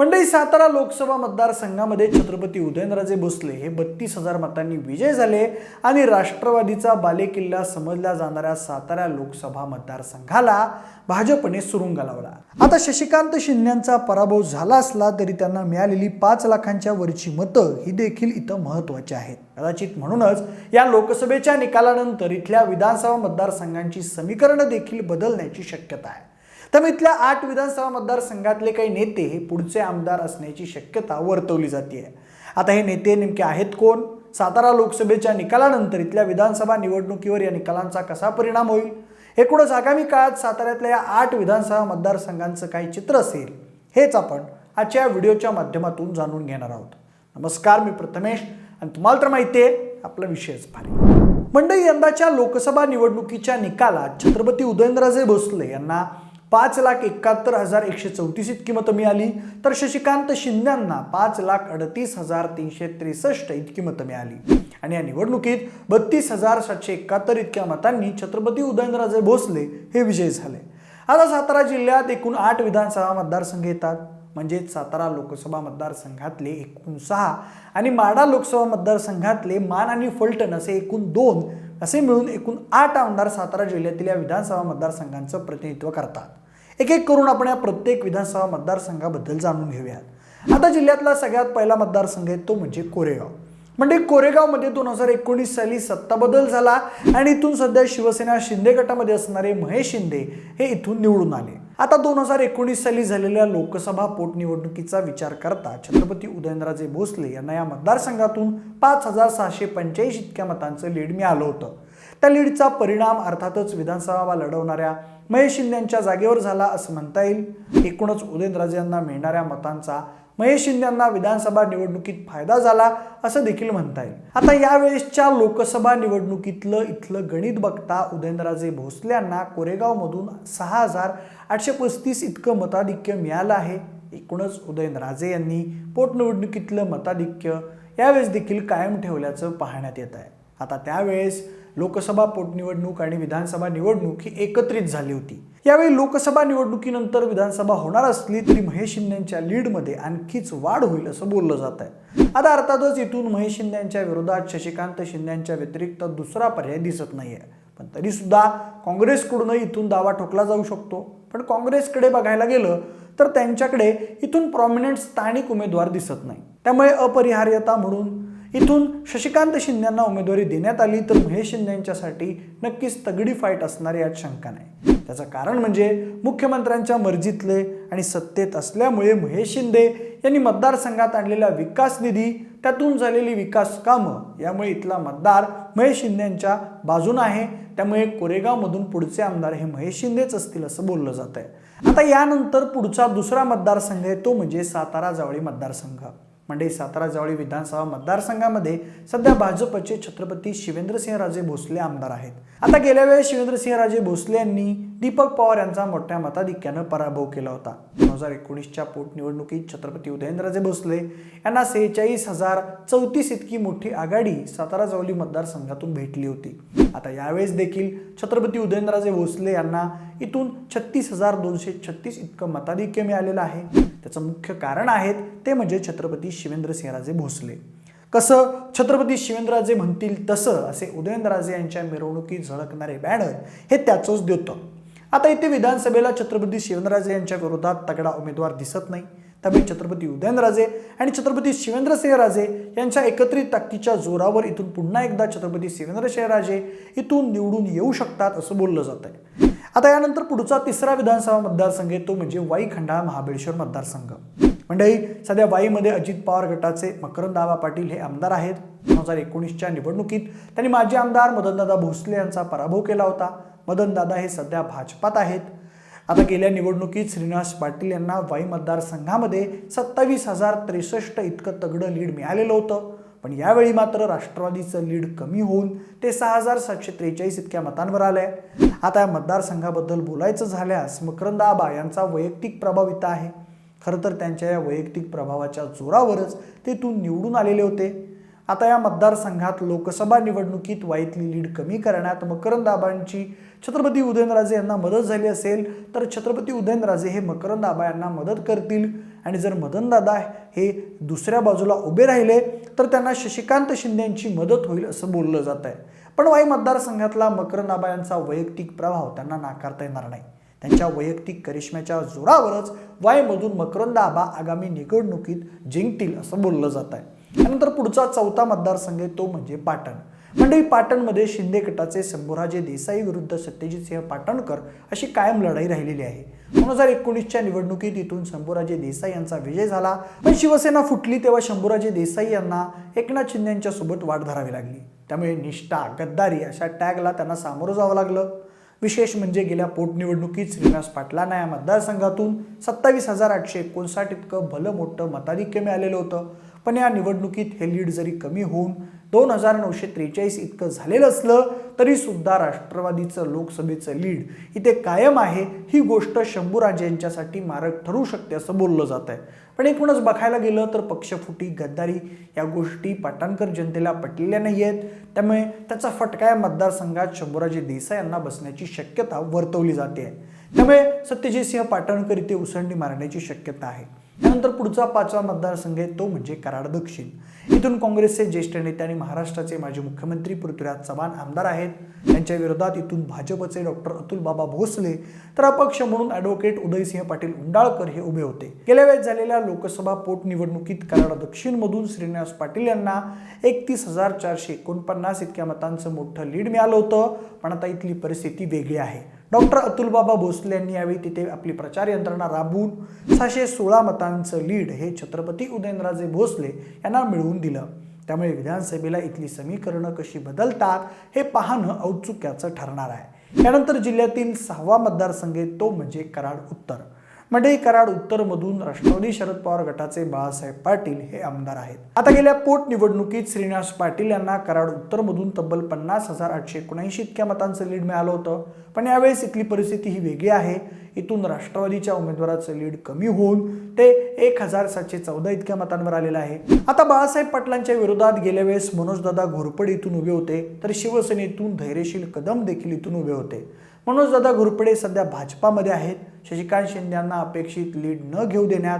मंडळी सातारा लोकसभा मतदारसंघामध्ये छत्रपती उदयनराजे भोसले हे बत्तीस हजार मतांनी विजय झाले आणि राष्ट्रवादीचा बालेकिल्ला समजल्या जाणाऱ्या सातारा लोकसभा मतदारसंघाला भाजपने सुरुंग लावला. आता शशिकांत शिंद्यांचा पराभव झाला असला तरी त्यांना मिळालेली पाच लाखांच्या वरची मतं ही देखील इथं महत्वाची आहेत. कदाचित म्हणूनच या लोकसभेच्या निकालानंतर इथल्या विधानसभा मतदारसंघांची समीकरणं देखील बदलण्याची शक्यता आहे. त्यामुळे इथल्या आठ विधानसभा मतदारसंघातले काही नेते हे पुढचे आमदार असण्याची शक्यता वर्तवली जाते आता हे नेते नेमके आहेत कोण? सातारा लोकसभेच्या निकालानंतर इथल्या विधानसभा निवडणुकीवर या निकालांचा कसा परिणाम होईल? एकूणच आगामी काळात साताऱ्यातल्या या आठ विधानसभा मतदारसंघांचं काही चित्र असेल हेच आपण आजच्या व्हिडिओच्या माध्यमातून जाणून घेणार आहोत. नमस्कार मी प्रथमेश आणि तुम्हाला तर माहिती आहे आपला विषयच भारी. मंडळी यंदाच्या लोकसभा निवडणुकीच्या निकालात छत्रपती उदयनराजे भोसले यांना पाच लाख एकाहत्तर हजार एकशे चौतीस इतकी मतं मिळाली. तर शशिकांत शिंद्यांना पाच लाख अडतीस हजार तीनशे त्रेसष्ट इतकी मतं मिळाली. आणि या निवडणुकीत बत्तीस हजार सातशे एकाहत्तर इतक्या मतांनी छत्रपती उदयनराजे भोसले हे विजयी झाले. आता सातारा जिल्ह्यात एकूण आठ विधानसभा मतदारसंघ येतात. म्हणजेच सातारा लोकसभा मतदारसंघातले एकूण सहा आणि माडा लोकसभा मतदारसंघातले मान आणि फलटण असे एकूण दोन असे मिळून एकूण आठ आमदार सातारा जिल्ह्यातील या विधानसभा मतदारसंघांचं प्रतिनिधित्व करतात. एक एक करून आपण या प्रत्येक विधानसभा मतदारसंघाबद्दल जाणून घेऊयात. आता जिल्ह्यातला सगळ्यात पहिला मतदारसंघ आहे तो म्हणजे कोरेगाव. म्हणजे कोरेगावमध्ये दोन हजार एकोणीस साली सत्ता बदल झाला आणि इथून सध्या शिवसेना शिंदे गटामध्ये असणारे महेश शिंदे हे इथून निवडून आले. आता दोन हजार एकोणीस साली झालेल्या लोकसभा पोटनिवडणुकीचा विचार करता छत्रपती उदयनराजे भोसले यांना या मतदारसंघातून पाच हजार सहाशे पंच्याऐंशी इतक्या मतांचं लीड मिळालं होतं. त्या लीडचा परिणाम अर्थातच विधानसभा लढवणाऱ्या महेश शिंदेच्या जागेवर झाला असं म्हणता येईल. एकूणच उदयनराजे यांना मिळणाऱ्या मतांचा महेश शिंद्यांना विधानसभा निवडणुकीत फायदा झाला असं देखील म्हणता येईल. आता यावेळेसच्या लोकसभा निवडणुकीतलं इथलं गणित बघता उदयनराजे भोसले यांना कोरेगावमधून सहा हजार आठशे पस्तीस इतकं मताधिक्य मिळालं आहे. एकूणच उदयनराजे यांनी पोटनिवडणुकीतलं मताधिक्य यावेळेस देखील कायम ठेवल्याचं पाहण्यात येत आहे. आता त्यावेळेस लोकसभा पोटनिवडणूक आणि विधानसभा निवडणूक ही एकत्रित झाली होती. यावेळी लोकसभा निवडणुकीनंतर विधानसभा होणार असली तरी महेश शिंदेच्या लीडमध्ये आणखीच वाढ होईल असं बोललं जात आहे आता अर्थातच इथून महेश शिंदेच्या विरोधात शशिकांत शिंदेच्या व्यतिरिक्त दुसरा पर्याय दिसत नाहीये. पण तरी सुद्धा काँग्रेसकडूनही इथून दावा ठोकला जाऊ शकतो. पण काँग्रेसकडे बघायला गेलं तर त्यांच्याकडे इथून प्रॉमिनंट स्थानिक उमेदवार दिसत नाही. त्यामुळे अपरिहार्यता म्हणून इथून शशिकांत शिंदेंना उमेदवारी देण्यात आली तर महेश शिंदे यांच्यासाठी नक्कीच तगडी फाईट असणारी यात शंका नाही. त्याचं कारण म्हणजे मुख्यमंत्र्यांच्या मर्जीतले आणि सत्तेत असल्यामुळे महेश शिंदे यांनी मतदारसंघात आणलेला विकास निधी त्यातून झालेली विकास कामं यामुळे इथला मतदार महेश शिंदेंच्या बाजून आहे. त्यामुळे कोरेगावमधून पुढचे आमदार हे महेश शिंदेच असतील असं बोललं जात आहे आता यानंतर पुढचा दुसरा मतदारसंघ आहे तो म्हणजे सातारा जावळी मतदारसंघ. म्हणजे सातारा जावळी विधानसभा मतदारसंघामध्ये सध्या भाजपचे छत्रपती शिवेंद्रसिंहराजे भोसले आमदार आहेत. आता गेल्या वेळेस शिवेंद्रसिंहराजे भोसले यांनी दीपक पवार यांचा मोठ्या मताधिक्यानं पराभव केला होता. दोन हजार एकोणीसच्या पोटनिवडणुकीत छत्रपती उदयनराजे भोसले यांना सेहेचाळीस हजार चौतीस इतकी मोठी आघाडी सातारा जावली मतदारसंघातून भेटली होती. आता यावेळेस देखील छत्रपती उदयनराजे भोसले यांना इथून छत्तीस हजार दोनशे छत्तीस इतकं मताधिक्य मिळालेलं आहे. त्याचं मुख्य कारण आहेत ते म्हणजे छत्रपती शिवेंद्रसिंहराजे भोसले. कसं छत्रपती शिवेंद्रराजे म्हणतील तसं असे उदयनराजे यांच्या मिरवणुकीत झळकणारे बॅनर हे त्याचंच देतं आता इथे विधानसभेला छत्रपती शिवेंद्रराजे यांच्या विरोधात तगडा उमेदवार दिसत नाही. त्यामुळे छत्रपती उदयनराजे आणि छत्रपती शिवेंद्रसिंहराजे यांच्या एकत्रित ताकदीच्या जोरावर इथून पुन्हा एकदा छत्रपती शिवेंद्रसिंहराजे इथून निवडून येऊ शकतात असं बोललं जात आहे. आता यानंतर पुढचा तिसरा विधानसभा मतदारसंघ आहे तो म्हणजे वाई खंडाळा महाबळेश्वर मतदारसंघ. मंडळी सध्या वाईमध्ये अजित पवार गटाचे मकरंद दावा पाटील हे आमदार आहेत. दोन हजार एकोणीसच्या निवडणुकीत त्यांनी माजी आमदार मदनदादा भोसले यांचा पराभव केला होता. मदनदादा हे सध्या भाजपात आहेत. आता गेल्या निवडणुकीत श्रीनिवास पाटील यांना वाई मतदारसंघामध्ये सत्तावीस हजार त्रेसष्ट इतकं तगडं लीड मिळालेलं होतं. पण यावेळी मात्र राष्ट्रवादीचं लीड कमी होऊन ते सहा हजार सातशे त्रेचाळीस इतक्या मतांवर आलंय. आता या मतदारसंघाबद्दल बोलायचं झाल्यास मकरंद आबा यांचा वैयक्तिक प्रभाव इथं आहे. खरं तर त्यांच्या या वैयक्तिक प्रभावाच्या जोरावरच ते निवडून आलेले होते. आता या मतदारसंघात लोकसभा निवडणुकीत वाईतली लीड कमी करण्यात मकरंदाबांची छत्रपती उदयनराजे यांना मदत झाली असेल तर छत्रपती उदयनराजे हे मकरंदाबा यांना मदत करतील. आणि जर मदनदादा हे दुसऱ्या बाजूला उभे राहिले तर त्यांना शशिकांत शिंदे यांची मदत होईल असं बोललं जात आहे पण वाई मतदारसंघातला मकरंदाबा यांचा वैयक्तिक प्रभाव त्यांना नाकारता येणार नाही. त्यांच्या वैयक्तिक करिश्म्याच्या जोरावरच वायमधून मकरंद आबा आगामी निवडणुकीत जिंकतील असं बोललं जात आहे. त्यानंतर पुढचा चौथा मतदारसंघ आहे तो म्हणजे पाटण. मंडळी पाटणमध्ये शिंदे गटाचे शंभूराजे देसाई विरुद्ध सत्यजित सिंह पाटणकर अशी कायम लढाई राहिलेली आहे. दोन हजार एकोणीसच्या निवडणुकीत इथून शंभूराजे देसाई यांचा विजय झाला पण शिवसेना फुटली तेव्हा शंभूराजे देसाई यांना एकनाथ शिंदे यांच्यासोबत वाट धरावी लागली. त्यामुळे निष्ठा गद्दारी अशा टॅगला त्यांना सामोरं जावं लागलं. विशेष म्हणजे गेल्या पोटनिवडणुकीत श्रीनिवास पाटलांना या मतदारसंघातून सत्तावीस हजार आठशे एकोणसाठ इतकं भलं मोठं मताधिक्य मिळालेलं होतं. पण या निवडणुकीत हे लीड जरी कमी होऊन दोन हजार नऊशे त्रेचाळीस इतकं झालेलं असलं तरीसुद्धा राष्ट्रवादीचं लोकसभेचं लीड इथे कायम आहे ही गोष्ट शंभूराजे यांच्यासाठी मारक ठरू शकते असं बोललं जात आहे. पण एकूणच बघायला गेलं तर पक्षफुटी गद्दारी या गोष्टी पाटणकर जनतेला पटलेल्या नाही आहेत. त्यामुळे त्याचा फटका या मतदारसंघात शंभूराजे देसाई यांना बसण्याची शक्यता वर्तवली जाते. आहे त्यामुळे सत्यजित सिंह पाटणकर इथे उसंडी मारण्याची शक्यता आहे. त्यानंतर पुढचा पाचवा मतदारसंघ आहे तो म्हणजे कराड दक्षिण. इथून काँग्रेसचे ज्येष्ठ नेते आणि महाराष्ट्राचे माजी मुख्यमंत्री पृथ्वीराज चव्हाण आमदार आहेत. त्यांच्या विरोधात इथून भाजपचे डॉक्टर अतुल बाबा भोसले तर अपक्ष म्हणून ॲडव्होकेट उदयसिंह पाटील उंडाळकर हे उभे होते. गेल्या वेळेस झालेल्या लोकसभा पोटनिवडणुकीत कराड दक्षिणमधून श्रीनिवास पाटील यांना एकतीस हजार चारशे एकोणपन्नास इतक्या मतांचं मोठं लीड मिळालं होतं पण आता इथली परिस्थिती वेगळी आहे. डॉक्टर अतुलबाबा भोसले यांनी यावेळी तिथे आपली प्रचार यंत्रणा राबवून सहाशे सोळा मतांचं लीड हे छत्रपती उदयनराजे भोसले यांना मिळवून दिलं. त्यामुळे विधानसभेला इथली समीकरणं कशी बदलतात हे पाहणं औत्सुक्याचं ठरणार आहे. त्यानंतर जिल्ह्यातील सहावा मतदारसंघ तो म्हणजे कराड उत्तर. मढे कराड उत्तरमधून राष्ट्रवादी शरद पवार गटाचे बाळासाहेब पाटील हे आमदार आहेत. आता गेल्या पोटनिवडणुकीत श्रीनिवास पाटील यांना कराड उत्तरमधून तब्बल पन्नास हजार आठशे एकोणऐंशी इतक्या मतांचं लीड मिळालं होतं. पण यावेळेस इथली परिस्थिती ही वेगळी आहे. इथून राष्ट्रवादीच्या उमेदवाराचं लीड कमी होऊन ते एक हजार सातशे चौदा इतक्या मतांवर आलेलं आहे. आता बाळासाहेब पाटलांच्या विरोधात गेल्या वेळेस मनोजदादा घोरपड इथून उभे होते. तर शिवसेनेतून धैर्यशील कदम देखील इथून उभे होते. मनोजदादा घोरपडे सध्या भाजपामध्ये आहेत. शशिकांत शिंदे यांना अपेक्षित लीड न घेऊ देण्यात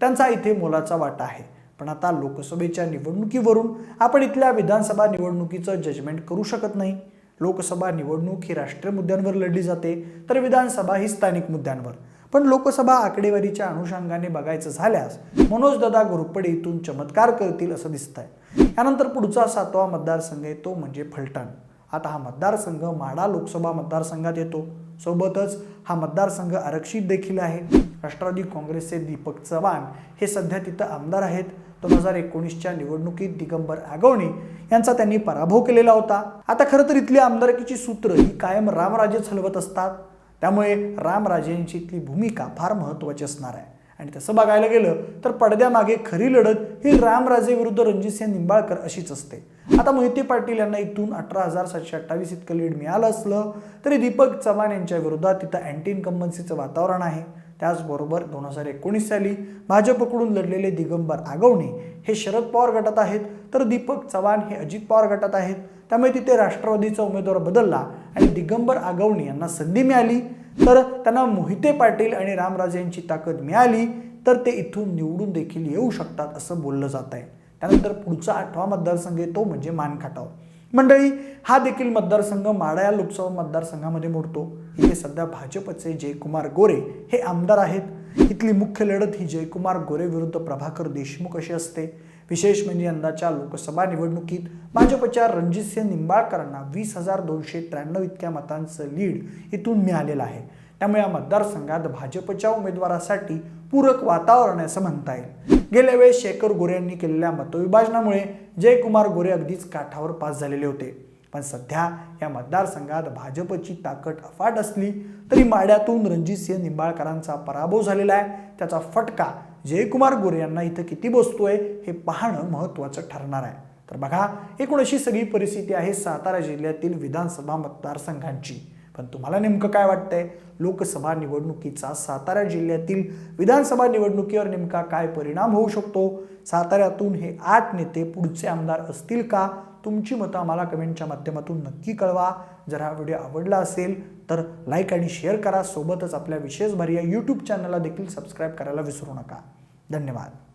त्यांचा इथे मोलाचा वाटा आहे. पण आता लोकसभेच्या निवडणुकीवरून आपण इथल्या विधानसभा निवडणुकीचं जजमेंट करू शकत नाही. लोकसभा निवडणूक ही राष्ट्रीय मुद्द्यांवर लढली जाते तर विधानसभा ही स्थानिक मुद्द्यांवर. पण लोकसभा आकडेवारीच्या अनुषंगाने बघायचं झाल्यास मनोजदादा घोरपडे इथून चमत्कार करतील असं दिसत आहे यानंतर पुढचा सातवा मतदारसंघ आहे तो म्हणजे फलटण. आता हा मतदारसंघ माडा लोकसभा मतदारसंघात येतो. सोबतच हा मतदारसंघ आरक्षित देखील आहे. राष्ट्रवादी काँग्रेसचे दीपक चव्हाण हे सध्या तिथं आमदार आहेत. दोन हजार एकोणीसच्या निवडणुकीत दिगंबर आगवणे यांचा त्यांनी पराभव केलेला होता. आता खरं तर इथली आमदारकीची सूत्र ही कायम रामराजेच हलवत असतात. त्यामुळे रामराजेंची इथली भूमिका फार महत्त्वाची असणार आहे. आणि तसं बघायला गेलं तर पडद्यामागे खरी लढत ही रामराजे विरुद्ध रणजितसिंह निंबाळकर अशीच असते. आता मोहिते पाटील यांना इथून अठरा हजार सातशे अठ्ठावीस इतकं लीड मिळालं असलं तरी दीपक चव्हाण यांच्या विरोधात तिथं अँटी इन्कम्बन्सीचं वातावरण आहे. त्याचबरोबर दोन हजार एकोणीस साली भाजपकडून लढलेले दिगंबर आगवणे हे शरद पवार गटात आहेत तर दीपक चव्हाण हे अजित पवार गटात आहेत. त्यामुळे तिथे राष्ट्रवादीचा उमेदवार बदलला आणि दिगंबर आगवणी यांना संधी मिळाली. तर त्यांना मोहिते पाटील आणि रामराजे यांची ताकद मिळाली तर ते इथून निवडून देखील येऊ शकतात असं बोललं जात आहे त्यानंतर पुढचा आठवा मतदारसंघ आहे तो म्हणजे मानखाटाव. मंडळी हा देखील मतदारसंघ माडा या लोकसभा मतदारसंघामध्ये मोडतो. इथे सध्या भाजपचे जयकुमार गोरे हे आमदार आहेत. इथली मुख्य लढत ही जयकुमार गोरे विरुद्ध प्रभाकर देशमुख अशी असते. विशेष म्हणजे यंदाच्या लोकसभा निवडणुकीत भाजपच्या रणजितसिंह निंबाळकरांना वीस हजार दोनशे त्र्याण्णव इतक्या मतांचं लीड इथून मिळालेलं आहे. त्यामुळे या मतदारसंघात भाजपच्या उमेदवारासाठी पूरक वातावरण असं म्हणता येईल. गेल्या वेळेस शेखर गोरे यांनी केलेल्या मतविभाजनामुळे जयकुमार गोरे अगदीच काठावर पास झालेले होते. पण सध्या या मतदारसंघात भाजपची ताकद अफाट असली तरी माड्यातून रणजितसिंह निंबाळकरांचा पराभव झालेला आहे. त्याचा फटका जयकुमार गोरे यांना इथं किती बसतोय हे पाहणं महत्त्वाचं ठरणार आहे. तर बघा एकूण अशी सगळी परिस्थिती आहे सातारा जिल्ह्यातील विधानसभा मतदारसंघांची. पण तुम्हाला नेमकं काय वाटतंय? लोकसभा निवडणुकीचा सातारा जिल्ह्यातील विधानसभा निवडणुकीवर नेमका काय परिणाम होऊ शकतो? साताऱ्यातून हे आठ नेते पुढचे आमदार असतील का? तुमची मतं आम्हाला कमेंटच्या माध्यमातून नक्की कळवा. जर हा व्हिडिओ आवडला असेल तर लाईक आणि शेअर करा. सोबतच आपल्या विशेष भरी या यूट्यूब चॅनलला देखील सबस्क्राईब करायला विसरू नका. धन्यवाद.